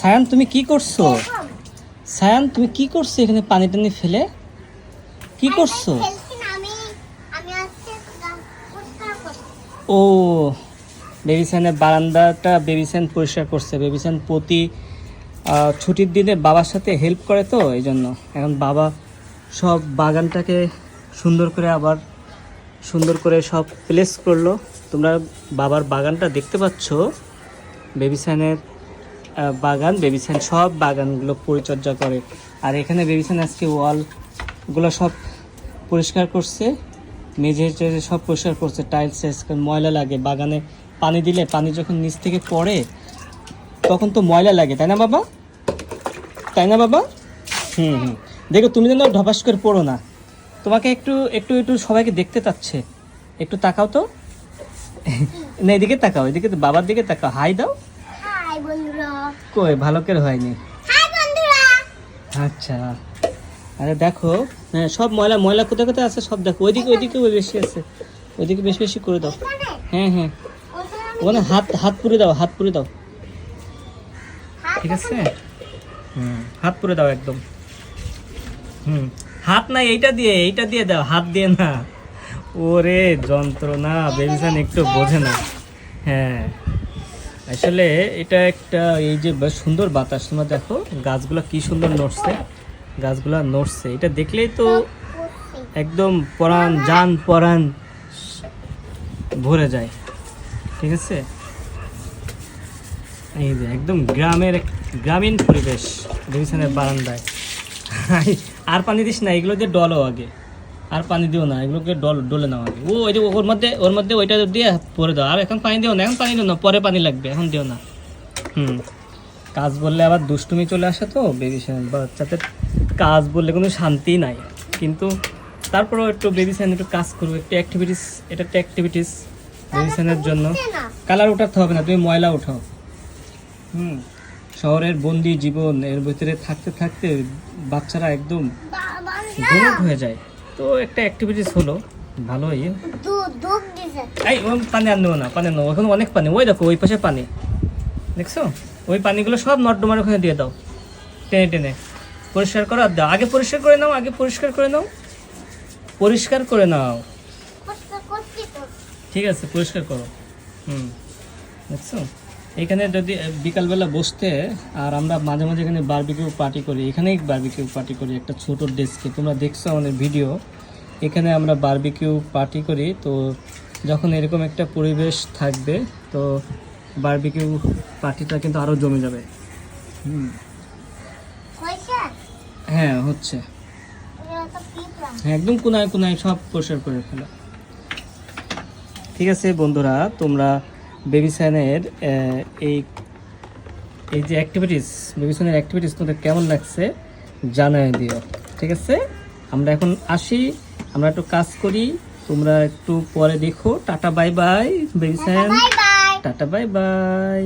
সায়ান তুমি কি করছ? সায়ান তুমি কি করছ এখানে পানি টানি ফেলে? কি করছ। ও বেবি সাইনের বারান্দাটা বেবি সাইন পরিষ্কার করছে। বেবি সাইন প্রতি ছুটির দিনে বাবার সাথে হেল্প করে তো এই জন্য। এখন বাবা সব বাগানটাকে সুন্দর করে আবার সুন্দর করে সব প্লেস করল। তোমরা বাবার বাগানটা দেখতে পাচ্ছ। বেবি সাইনের আহ, বাগান বেবি সাইন সব বাগানগুলো পরিচর্যা করে। আর এখানে বেবি সাইন আজকে ওয়ালগুলো সব পরিষ্কার করছে। মেঝে সব পরিষ্কার করছে টাইলস ময়লা লাগে। বাগানে পানি দিলে পানি যখন নিচ থেকে পড়ে, তখন তো ময়লা লাগে, তাই না বাবা? তাই না বাবা? হুম হুম। দেখো, তুমি যেন ঢপাস করে পড়ো না। তোমাকে একটু একটু একটু সবাইকে দেখতে চাচ্ছে। একটু তাকাও তো। না, এদিকে তাকাও, এদিকে তো বাবার দিকে তাকাও। হাই দাও। বন্ধুরা। কই ভালো করে হয়নি? হাই বন্ধুরা। আচ্ছা। আরে দেখো হ্যাঁ সব ময়লা ময়লা কোথায় কোথায় আছে সব দেখো। ওইদিকে ওইদিকে ওই বেশি আছে। ওইদিকে বেশি বেশি করে দাও। হ্যাঁ হ্যাঁ। ওখানে হাত হাত পুরে দাও হাত পুরে দাও। ঠিক আছে? হুম হাত পুরে দাও একদম। হুম হাত না এইটা দিয়ে এইটা দিয়ে দাও হাত দিয়ে না। ওরে যন্ত্রণা বেবিসান একটু বোঝে না। হ্যাঁ। আসলে এটা একটা এই যে সুন্দর বাতাস। তোমরা দেখো, গাছগুলো কি সুন্দর নড়ছে, গাছগুলো নড়ছে। এটা দেখলেই তো একদম পরাণ যান পরাণ ভরে যায়। ঠিক আছে? এই যে একদম গ্রামের গ্রামীণ পরিবেশ বারান্দায়। আর পানি দিস না, এগুলো দিয়ে ডলো আগে। আর পানি দিও না এগুলোকে ডল ডলে নাও আগে। ও ওই যে ওর মধ্যে ওর মধ্যে ওইটা দিয়ে পরে দাও। আর এখন পানি দিও না এখন পানি দিও না পরে পানি লাগবে এখন দিও না। হুম। কাজ বললে আবার দুষ্টুমি চলে আসে তো বেবি বাচ্চাদের কাজ বললে কোনো শান্তি নাই। কিন্তু তারপরেও একটু বেবি সাইন একটু কাজ করব একটু অ্যাক্টিভিটিস এটা একটা অ্যাক্টিভিটিস বেবি সাইনের জন্য। কালার উঠাতে হবে না তুমি ময়লা উঠাও। হুম। শহরের বন্দি জীবন এর ভিতরে থাকতে থাকতে বাচ্চারা একদম হয়ে যায়। তো একটা অ্যাক্টিভিটিস হলো। ভালোই দুধ এই ও পানি আর নেব না পানি নেব। ওখানে অনেক পানি। ওই দেখো ওই পাশে পানি। দেখছ? ওই পানিগুলো সব নর্দমার ওখানে দিয়ে দাও। টেনে টেনে। পরিষ্কার করো আর দাও। আগে পরিষ্কার করে নাও আগে পরিষ্কার করে নাও। পরিষ্কার করে নাও। ঠিক আছে পরিষ্কার করো। হুম। দেখছ? এখানে যদি বিকালবেলা বসতে আর আমরা মাঝে মাঝে এখানে বারবিকিউ পার্টি করি এখানেই বারবিকিউ পার্টি করি একটা ছোট ডেস্কে তোমরা দেখছ আমাদের ভিডিও এখানে আমরা বারবিকিউ পার্টি করি তো যখন এরকম একটা পরিবেশ থাকবে তো বারবিকিউ পার্টিটা কিন্তু আরও জমে যাবে। হুম। হ্যাঁ হচ্ছে। হ্যাঁ একদম কোনায় কোনায় সব পরিষ্কার করে ফেলো। ঠিক আছে বন্ধুরা তোমরা বেবি সাইনের এই এই যে অ্যাক্টিভিটিস বেবিসানের অ্যাক্টিভিটিস তোমাদের কেমন লাগছে জানাই দিও ঠিক আছে? আমরা এখন আসি আমরা একটু কাজ করি তোমরা একটু পরে দেখো। টাটা বাই বাই বেবিসান টাটা বাই বাই